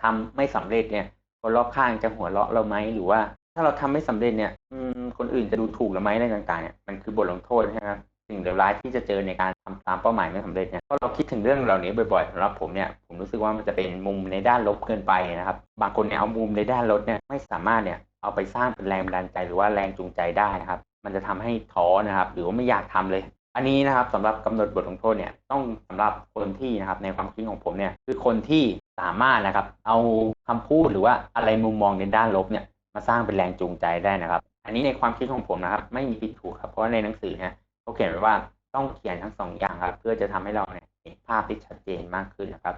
S1: ทำไม่สำเร็จเนี่ย คนรอบข้างจะหัวเราะเราไหมหรือว่า ถ้าเราทำไม่สำเร็จเนี่ยคนอื่นจะดูถูกเราไหมอะไรต่างๆเนี่ยมันคือบทลงโทษใช่ไหมครับ สิ่งเลวร้ายที่จะเจอในการทำตามเป้าหมายไม่สำเร็จเนี่ยพอเราคิดถึงเรื่องเหล่านี้บ่อยๆสำหรับผมเนี่ยผมรู้สึกว่ามันจะเป็นมุมในด้านลบเกินไปนะครับ บางคนเนี่ยเอามุมในด้านลบเนี่ยไม่สามารถเนี่ยเอาไปสร้างเป็นแรงบันดาลใจหรือว่าแรงจูงใจได้นะครับ มันจะทำให้ท้อนะครับ หรือว่าไม่อยากทำเลย อันนี้นะครับสำหรับกำหนดบทลงโทษเนี่ยต้องสำหรับคนที่นะครับในความคิดของผมเนี่ยคือคนที่สามารถนะครับ เอาคำพูดหรือว่าอะไรมุมมองในด้านลบเนี่ยมาสร้างเป็นแรงจูงใจได้นะครับ อันนี้ในความคิดของผมนะครับ ไม่มีผิดถูกครับเพราะในหนังสือเนี่ย เขาเขียนไว้ว่าต้องเขียนทั้งสองอย่างครับ เพื่อจะทำให้เราเนี่ยเห็นภาพที่ชัดเจนมากขึ้นนะครับ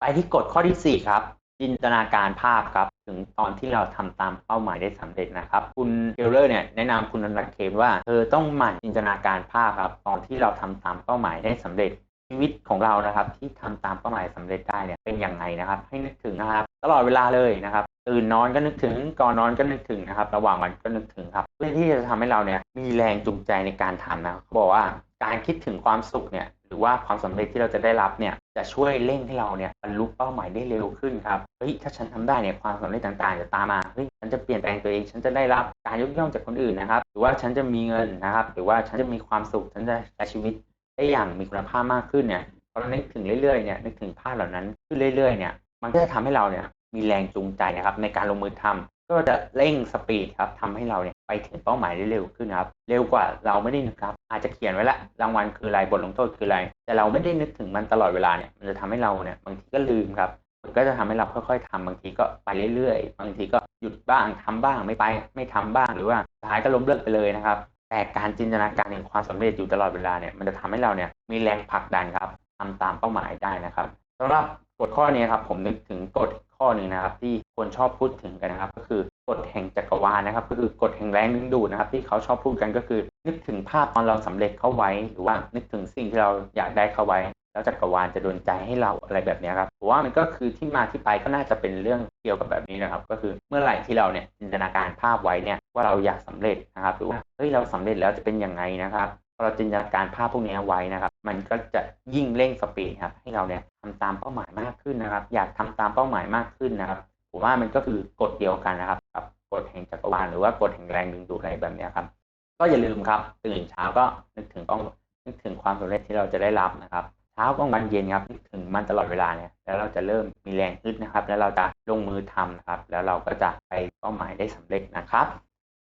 S1: ไปที่กฎข้อที่ 4 ครับ จินตนาการภาพครับ ถึงตอนที่เราทำตามเป้าหมายได้สำเร็จนะครับ คุณเกลเลอร์เนี่ยแนะนำคุณนันทเคมว่าเธอต้องหมั่นจินตนาการภาพครับ ตอนที่เราทำตามเป้าหมายได้สำเร็จชีวิตของเรานะครับที่ทำตามเป้าหมายสำเร็จได้เนี่ยเป็นอย่างไรนะครับ ให้นึกถึงนะครับ ตลอดเวลาเลยนะครับ ตื่นนอนก็นึกถึงก่อนนอนก็นึกถึงนะครับ ระหว่างวันก็นึกถึงครับเพื่อที่จะทำให้เราเนี่ยมีแรงจูงใจในการทำนะเขาบอกว่าการคิดถึงความสุขเนี่ยหรือว่าความสำเร็จที่เราจะได้รับเนี่ยจะช่วยเร่งให้เราเนี่ยบรรลุเป้าหมายได้เร็วขึ้นครับเฮ้ยถ้าฉันทำได้เนี่ยความสำเร็จต่างๆ จะตามมาเฮ้ยฉันจะเปลี่ยนแปลงตัวเอง ฉันจะได้รับการยกย่องจากคนอื่นนะครับ หรือว่าฉันจะมีเงินนะครับ หรือว่าฉันจะมีความสุขฉันจะใช้ชีวิตได้อย่างมีคุณภาพมากขึ้นเนี่ยพอเรานึกถึงเรื่อยๆเนี่ยนึกถึงภาพเหล่านั้นขึ้นเรื่อยๆเนี่ยมันก็จะทำให้เราเนี่ย มีแรงจูงใจนะครับ ในการลงมือทำก็จะเร่งสปีดครับทำให้เราเนี่ยไปถึงเป้าหมายได้เร็วขึ้นครับ เร็วกว่าเราไม่ได้นึกครับ อาจจะเขียนไว้ละรางวัลคืออะไรบทลงโทษคืออะไร แต่เราไม่ได้นึกถึงมันตลอดเวลาเนี่ยมันจะทำให้เราเนี่ยบางทีก็ลืมครับมันก็จะทำให้เราค่อยๆทำบางทีก็ไปเรื่อยๆ บางทีก็หยุดบ้างทำบ้างไม่ไปไม่ทำบ้างหรือว่าสุดท้ายก็ล้มเลิกไปเลยนะครับ แต่การจินตนาการถึงความสำเร็จอยู่ตลอดเวลาเนี่ยมันจะทำให้เราเนี่ยมีแรงผลักดันครับทำตามเป้าหมายได้นะครับสำหรับกฎข้อนี้ครับผมนึกถึงกฎ ข้อหนึ่งนะครับ ที่คนชอบพูดถึงกันนะครับ ก็คือกฎแห่งจักรวาลนะครับ ก็คือกฎแห่งแรงดึงดูดนะครับ ที่เขาชอบพูดกันก็คือ นึกถึงภาพตอนเราสำเร็จเข้าไว้ หรือว่านึกถึงสิ่งที่เราอยากได้เข้าไว้ แล้วจักรวาลจะโดนใจให้เราอะไรแบบนี้ครับผมว่ามันก็คือที่มาที่ไปก็น่าจะเป็นเรื่องเกี่ยวกับแบบนี้นะครับ ก็คือเมื่อไหร่ที่เราเนี่ยจินตนาการภาพไว้เนี่ยว่าเราอยากสำเร็จนะครับหรือว่าเฮ้ยเราสำเร็จแล้วจะเป็นยังไงนะครับพอเราจินตนาการภาพพวกนี้ไว้นะครับ มันก็จะยิ่งเร่งสปีดครับ ให้เราเนี่ยทำตามเป้าหมายมากขึ้นนะครับ อยากทำตามเป้าหมายมากขึ้นนะครับผมว่ามันก็คือกฎเดียวกันนะครับกับกฎแห่งจักรวาลหรือว่ากฎแห่งแรงดึงดูดอะไรแบบนี้ครับ ก็อย่าลืมครับ ตื่นเช้าก็นึกถึงต้องนึกถึงความสำเร็จที่เราจะได้รับนะครับเช้ากลางวันเย็นครับนึกถึงมันตลอดเวลาเนี่ยแล้วเราจะเริ่มมีแรงขึ้นนะครับ แล้วเราจะลงมือทำนะครับ แล้วเราก็จะไปเป้าหมายได้สำเร็จนะครับ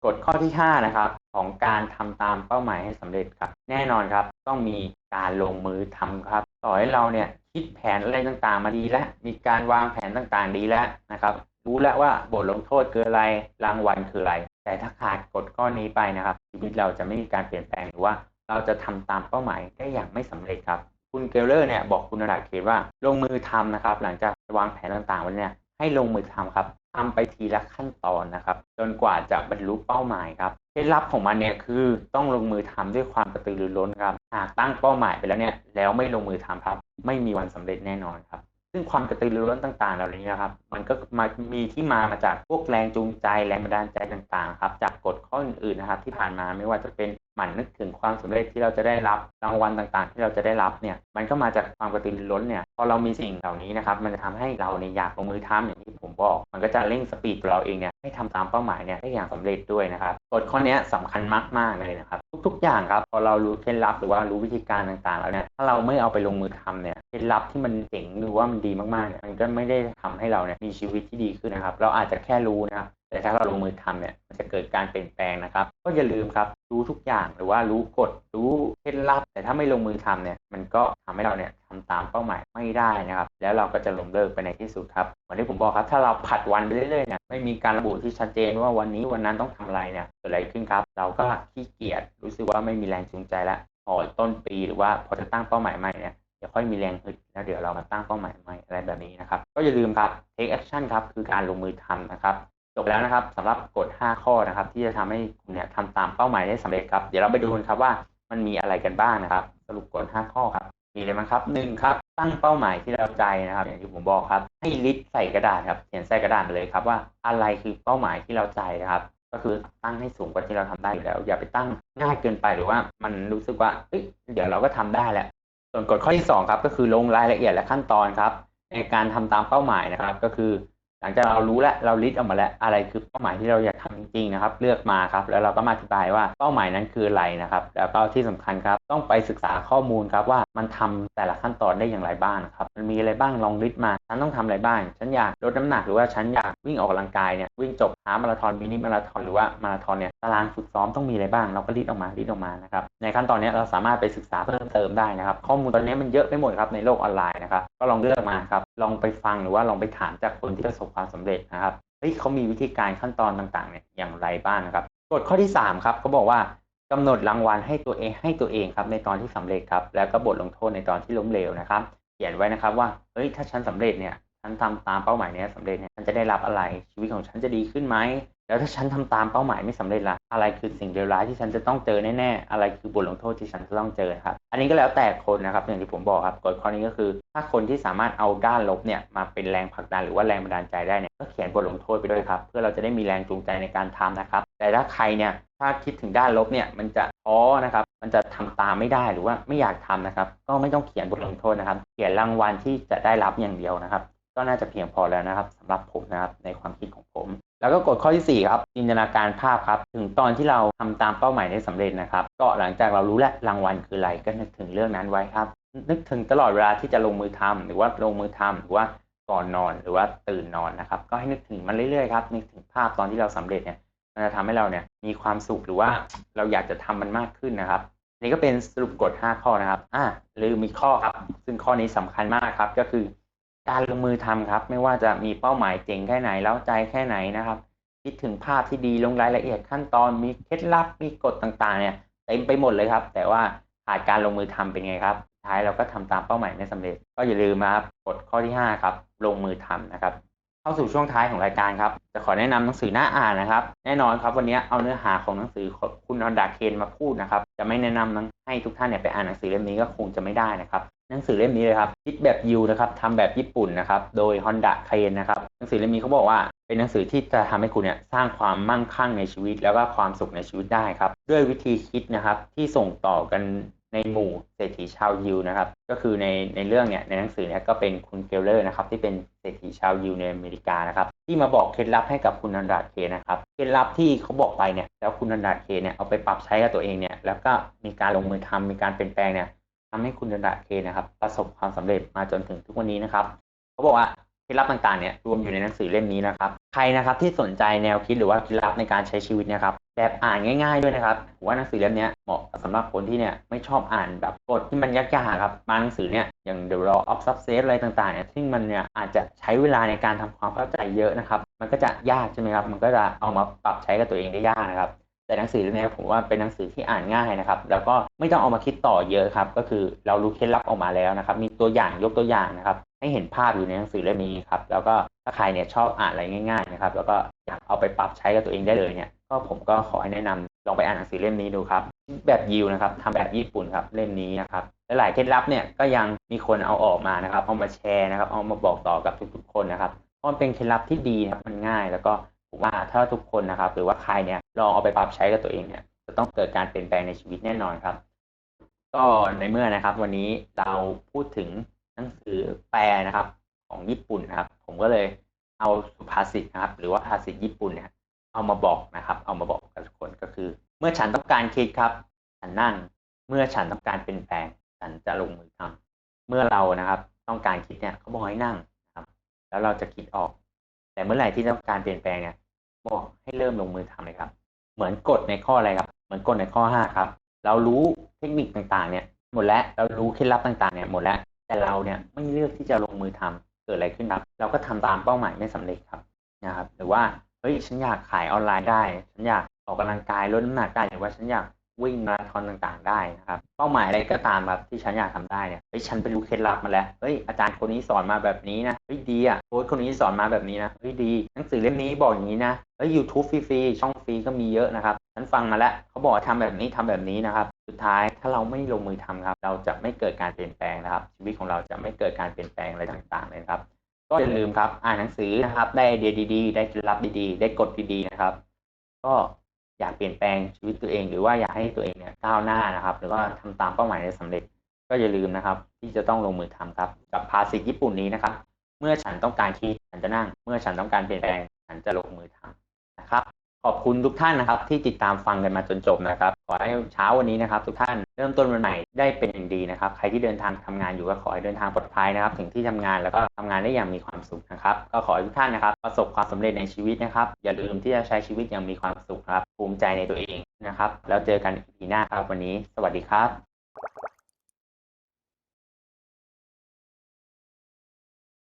S1: กฎข้อที่ 5 นะครับ ของการทำตามเป้าหมายให้สำเร็จครับ แน่นอนครับต้องมีการลงมือทำครับ ต่อให้เราเนี่ยคิดแผนอะไรต่างๆ มาดีแล้ว มีการวางแผนต่างๆดีแล้วนะครับ รู้แล้วว่าบทลงโทษคืออะไรรางวัลคืออะไร แต่ถ้าขาดกฎข้อนี้ไปนะครับชีวิตเราจะไม่มีการเปลี่ยนแปลงหรือว่าเราจะทำตามเป้าหมายได้อย่างไม่สำเร็จครับ คุณเกลเลอร์เนี่ยบอกคุณนราเคนว่าลงมือทำนะครับ หลังจากวางแผนต่างๆไว้เนี่ยให้ลงมือทำครับ ทำไปทีละขั้นตอนนะครับ จนกว่าจะบรรลุเป้าหมายครับเคล็ดลับของมันเนี่ยคือต้องลงมือทำด้วยความกระตือรือร้นครับหากตั้งเป้าหมายไปแล้วเนี่ยแล้วไม่ลงมือทำครับ ไม่มีวันสำเร็จแน่นอนครับ ซึ่งความกระตือรือร้นต่างๆ เหล่านี้นะครับ มันก็มามีที่มามาจากพวกแรงจูงใจแรงบันดาลใจต่างๆ ครับ จากกฎข้ออื่นๆนะครับ ที่ผ่านมาไม่ว่าจะเป็น หมั่นนึกถึงความสำเร็จที่เราจะได้รับรางวัลต่างๆ ที่เราจะได้รับเนี่ยมันก็มาจากความกระตือรือร้นเนี่ยพอเรามีสิ่งเหล่านี้นะครับมันจะทำให้เราเนี่ยอยากลงมือทำอย่างที่ผมบอก มันก็จะเร่งสปีดเราเองเนี่ยให้ทำตามเป้าหมายเนี่ยได้อย่างสำเร็จด้วยนะครับกฎข้อนี้สำคัญมากๆเลยนะครับ ทุกๆ อย่างครับพอเรารู้เคล็ดลับหรือว่ารู้วิธีการต่างๆ แล้วเนี่ยถ้าเราไม่เอาไปลงมือทำเนี่ยเคล็ดลับที่มันเจ๋งหรือว่ามันดีมากๆเนี่ยมันก็ไม่ได้ทำให้เราเนี่ยมีชีวิตที่ดีขึ้นนะครับ เราอาจจะแค่รู้นะครับ แต่ถ้าเราลงมือทำเนี่ยมันจะเกิดการเปลี่ยนแปลงนะครับ ก็อย่าลืมครับรู้ทุกอย่างหรือว่ารู้กฎรู้เคล็ดลับ แต่ถ้าไม่ลงมือทำเนี่ยมันก็ทำให้เราเนี่ยทำตามเป้าหมายไม่ได้นะครับ แล้วเราก็จะล้มเลิกไปในที่สุดครับเหมือนที่ผมบอกครับ ถ้าเราผัดวันไปเรื่อยๆเนี่ยไม่มีการระบุที่ชัดเจนว่าวันนี้วันนั้นต้องทำอะไรเนี่ยเกิดอะไรขึ้นครับ เราก็ขี้เกียจรู้สึกว่าไม่มีแรงจูงใจแล้วพอต้นปีหรือว่าพอจะตั้งเป้าหมายใหม่เนี่ยเดี๋ยวค่อยมีแรงฮึดแล้วเดี๋ยวเรามาตั้งเป้าหมายใหม่อะไรแบบนี้นะครับ ก็อย่าลืมครับ take action ครับ คือการลงมือทำนะครับ จบแล้วนะครับสำหรับกฎ 5 ข้อนะครับ ที่จะทำให้คุณเนี่ยทำตามเป้าหมายได้สำเร็จครับ เดี๋ยวเราไปดูกันครับว่ามันมีอะไรกันบ้างนะครับ สรุปกฎ 5 ข้อครับ มีอะไรบ้างครับหนึ่งครับ ตั้งเป้าหมายที่เราใจนะครับ อย่างที่ผมบอกครับ ให้ลิสต์ใส่กระดาษครับเขียนใส่กระดาษไปเลยครับว่าอะไรคือเป้าหมายที่เราใจนะครับ ก็คือตั้งให้สูงกว่าที่เราทำได้อยู่แล้ว อย่าไปตั้งง่ายเกินไปหรือว่ามันรู้สึกว่าเอ้ยเดี๋ยวเราก็ทำได้แหละส่วนกฎข้อที่2ครับก็คือลงรายละเอียดและขั้นตอนครับในการทำตามเป้าหมายนะครับ ก็คือ หลังจากเรารู้แล้วเราลิสต์ออกมาแล้วอะไรคือเป้าหมายที่เราอยากทำจริงๆนะครับ เลือกมาครับแล้วเราก็มาอธิบายว่าเป้าหมายนั้นคืออะไรนะครับ แล้วก็ที่สำคัญครับ ต้องไปศึกษาข้อมูลครับว่ามันทำแต่ละขั้นตอนได้อย่างไรบ้างครับ มันมีอะไรบ้างลองลิสต์มาฉันต้องทำอะไรบ้าง ฉันอยากลดน้ำหนักหรือว่าฉันอยากวิ่งออกกำลังกายเนี่ยวิ่งจบฮามาราธอนมินิมาราธอนหรือว่ามาราธอนเนี่ยตารางฝึกซ้อมต้องมีอะไรบ้าง เราก็ลิสต์ออกมาลิสต์ออกมานะครับในขั้นตอนนี้เราสามารถไปศึกษาเพิ่มเติมได้นะครับ ข้อมูลตอนนี้มันเยอะไปหมดครับในโลกออนไลน์นะครับก็ลองเลือกมาครับลองไปฟังหรือว่าลองไปถามจากคนที่ประสบความสำเร็จนะครับเฮ้ยเขามีวิธีการขั้นตอนต่างๆเนี่ยอย่างไรบ้างนะครับกฎข้อที่3ครับเขาบอกว่ากำหนดรางวัลให้ตัวเองให้ตัวเองครับในตอนที่สำเร็จครับแล้วก็บทลงโทษในตอนที่ล้มเหลวนะครับ เขียนไว้นะครับว่าเฮ้ยถ้าฉันสำเร็จเนี่ยฉันทำตามเป้าหมายเนี้ยสำเร็จเนี่ยฉันจะได้รับอะไรชีวิตของฉันจะดีขึ้นไหมแล้วถ้าฉันทำตามเป้าหมายไม่สำเร็จล่ะอะไรคือสิ่งเลวร้ายที่ฉันจะต้องเจอแน่ๆอะไรคือบทลงโทษที่ฉันจะต้องเจอครับ อันนี้ก็แล้วแต่คนนะครับอย่างที่ผมบอกครับกฎข้อนี้ก็คือ ถ้าคนที่สามารถเอาด้านลบเนี่ยมาเป็นแรงผลักดันหรือว่าแรงบันดาลใจได้เนี่ยก็เขียนบทลงโทษไปด้วยครับ เพื่อเราจะได้มีแรงจูงใจในการทำนะครับ แต่ถ้าใครเนี่ย ถ้าคิดถึงด้านลบเนี่ยมันจะท้อนะครับ มันจะทำตามไม่ได้หรือว่าไม่อยากทำนะครับ ก็ไม่ต้องเขียนบทลงโทษนะครับ เขียนรางวัลที่จะได้รับอย่างเดียวนะครับ ก็น่าจะเพียงพอแล้วนะครับสำหรับผมนะครับในความคิดของผม แล้วก็กฎข้อที่4ครับจินตนาการภาพครับ ถึงตอนที่เราทำตามเป้าหมายได้สำเร็จนะครับ ก็หลังจากเรารู้แล้วรางวัลคืออะไรก็นึกถึงเรื่องนั้นไว้ครับ นึกถึงตลอดเวลาที่จะลงมือทำหรือว่าลงมือทำหรือว่าก่อนนอนหรือว่าตื่นนอนนะครับ ก็ให้นึกถึงมันเรื่อยๆครับนึกถึงภาพตอนที่เราสำเร็จเนี่ย มันจะทำให้เราเนี่ยมีความสุขหรือว่าเราอยากจะทำมันมากขึ้นนะครับนี่ก็เป็นสรุปกฎ 5 ข้อนะครับอ่าลืมมีข้อครับ ซึ่งข้อนี้สำคัญมากครับ ก็คือการลงมือทำครับ ไม่ว่าจะมีเป้าหมายเจ๋งแค่ไหนแล้วใจแค่ไหนนะครับ คิดถึงภาพที่ดีลงรายละเอียดขั้นตอนมีเคล็ดลับมีกฎต่างๆ เนี่ยเต็มไปหมดเลยครับ แต่ว่าขาดการลงมือทำเป็นไงครับท้ายเราก็ทำตามเป้าหมายไม่สำเร็จ ก็อย่าลืมนะครับกฎข้อที่ 5 ครับ ลงมือทำนะครับเข้าสู่ช่วงท้ายของรายการครับจะขอแนะนำหนังสือหน้าอ่านนะครับ แน่นอนครับวันนี้เอาเนื้อหาของหนังสือคุณนอนดาเคนมาพูดนะครับ จะไม่แนะนำให้ทุกท่านเนี่ยไปอ่านหนังสือเล่มนี้ก็คงจะไม่ได้นะครับ หนังสือเล่มนี้เลยครับคิดแบบยูนะครับทำแบบญี่ปุ่นนะครับ โดย Honda เคนนะครับ หนังสือเล่มนี้เขาบอกว่า เป็นหนังสือที่จะทำให้คุณเนี่ยสร้างความมั่งคั่งในชีวิต แล้วก็ความสุขในชีวิตได้ครับ ด้วยวิธีคิดนะครับที่ส่งต่อกัน ในหมู่เศรษฐีชาวยิวนะครับ ก็คือในในเรื่องเนี่ยในหนังสือเนี่ยก็เป็นคุณเกลเลอร์นะครับที่เป็นเศรษฐีชาวยิวในอเมริกานะครับ ที่มาบอกเคล็ดลับให้กับคุณนันดาเคนะครับเคล็ดลับที่เขาบอกไปเนี่ยแล้วคุณนันดาเคเนี่ยเอาไปปรับใช้กับตัวเองเนี่ยแล้วก็มีการลงมือทำมีการเปลี่ยนแปลงเนี่ยทำให้คุณนันดาเคนะครับ ประสบความสำเร็จมาจนถึงทุกวันนี้นะครับเขาบอกว่าเคล็ดลับต่างๆเนี่ยรวมอยู่ในหนังสือเล่มนี้นะครับ ใครนะครับที่สนใจแนวคิดหรือว่าเคล็ดลับในการใช้ชีวิตนะครับ แบบอ่านง่าย ๆด้วยนะครับผมว่าหนังสือเล่มนี้เหมาะสำหรับคนที่เนี่ยไม่ชอบอ่านแบบบทที่มันยากๆครับบางหนังสือเนี่ยอย่าง The Law of Success อะไรต่างๆเนี่ยซึ่งมันเนี่ยอาจจะใช้เวลาในการทำความเข้าใจเยอะนะครับ มันก็จะยากใช่ไหมครับมันก็จะเอามาปรับใช้กับตัวเองได้ยากนะครับแต่หนังสือเล่มนี้ผมว่าเป็นหนังสือที่อ่านง่ายนะครับ แล้วก็ไม่ต้องเอามาคิดต่อเยอะครับ ก็คือเรารู้เคล็ดลับออกมาแล้วนะครับ มีตัวอย่างยกตัวอย่างนะครับ ให้เห็นภาพอยู่ในหนังสือเล่มนี้ครับ แล้วก็ถ้าใครเนี่ยชอบอ่านอะไรง่าย ๆ นะครับ แล้วก็อยากเอาไปปรับใช้กับตัวเองได้เลยเนี่ย ก็ผมก็ขอให้แนะนำลองไปอ่านหนังสือเล่มนี้ดูครับ แบบยิวนะครับทำแบบญี่ปุ่นครับเล่มนี้นะครับและหลายเคล็ดลับเนี่ยก็ยังมีคนเอาออกมานะครับเอามาแชร์นะครับ เอามาบอกต่อกับทุกๆคนนะครับเพราะมันเป็นเคล็ดลับที่ดีนะครับมันง่าย แล้วก็ผมว่าถ้าทุกคนนะครับ หรือว่าใครเนี่ยลองเอาไปปรับใช้กับตัวเองเนี่ยจะต้องเกิดการเปลี่ยนแปลงในชีวิตแน่นอนครับ ก็ในเมื่อนะครับ วันนี้เราพูดถึงหนังสือแปลนะครับของญี่ปุ่นนะครับ ผมก็เลยเอาสุภาษิตนะครับ หรือว่าภาษิตญี่ปุ่นเนี่ย เอามาบอกนะครับ เอามาบอกกับทุกคนก็คือ เมื่อฉันต้องการคิดครับ ฉันนั่ง เมื่อฉันต้องการเปลี่ยนแปลง ฉันจะลงมือทำเมื่อเรานะครับ ต้องการคิดเนี่ยเขาบอกให้นั่งนะครับ แล้วเราจะคิดออก แต่เมื่อไหร่ที่ต้องการเปลี่ยนแปลงเนี่ยบอกให้เริ่มลงมือทำเลยครับ เหมือนกฎในข้ออะไรครับ เหมือนกฎในข้อห้าครับ เรารู้เทคนิคต่างๆ เนี่ยหมดแล้วเรารู้เคล็ดลับต่างๆเนี่ยหมดแล้ว แต่เราเนี่ยไม่เลือกที่จะลงมือทำเกิดอะไรขึ้นครับ เราก็ทำตามเป้าหมายไม่สำเร็จครับนะครับ หรือว่า เฮ้ยฉันอยากขายออนไลน์ได้ ฉันอยากออกกำลังกายลดน้ำหนักได้หรือว่าฉันอยากวิ่งมาราธอนต่างๆ ได้นะครับ เป้าหมายอะไรก็ตามครับที่ฉันอยากทำได้เนี่ยเฮ้ยฉันไปรู้เคล็ดลับมาแล้วเฮ้ยอาจารย์คนนี้สอนมาแบบนี้นะเฮ้ยดีอะโค้ชคนนี้สอนมาแบบนี้นะเฮ้ยดี หนังสือเล่มนี้บอกอย่างนี้นะเฮ้ยยูทูบฟรีๆช่องฟรีก็มีเยอะนะครับฉันฟังมาแล้วเขาบอกทำแบบนี้ทำแบบนี้นะครับ สุดท้ายถ้าเราไม่ลงมือทำครับ เราจะไม่เกิดการเปลี่ยนแปลงนะครับ ชีวิตของเราจะไม่เกิดการเปลี่ยนแปลงอะไรต่างๆเลยครับ ก็อย่าลืมครับ อ่านหนังสือนะครับ ได้ไอเดียดีๆ ได้เคล็ดลับดีๆ ได้กฎดีๆนะครับ ก็อยากเปลี่ยนแปลงชีวิตตัวเอง หรือว่าอยากให้ตัวเองเนี่ยก้าวหน้านะครับ หรือว่าทำตามเป้าหมายได้สำเร็จ ก็อย่าลืมนะครับ ที่จะต้องลงมือทำครับ กับภาษิตญี่ปุ่นนี้นะครับ เมื่อฉันต้องการคิดฉันจะนั่ง เมื่อฉันต้องการเปลี่ยนแปลงฉันจะลงมือทำนะครับ ขอบคุณทุกท่านนะครับ ที่ติดตามฟังกันมาจนจบนะครับ ขอให้เช้าวันนี้นะครับ ทุกท่านเริ่มต้นวันใหม่ได้เป็นอย่างดีนะครับ ใครที่เดินทางทำงานอยู่ก็ขอให้เดินทางปลอดภัยนะครับ ถึงที่ทำงานแล้วก็ทำงานได้อย่างมีความสุขนะครับ ก็ขอให้ทุกท่านนะครับ ประสบความสำเร็จในชีวิตนะครับ อย่าลืมที่จะใช้ชีวิตอย่างมีความสุขครับ ภูมิใจในตัวเองนะครับ แล้วเจอกันอีพีหน้าครับวันนี้ สวัสดีครับ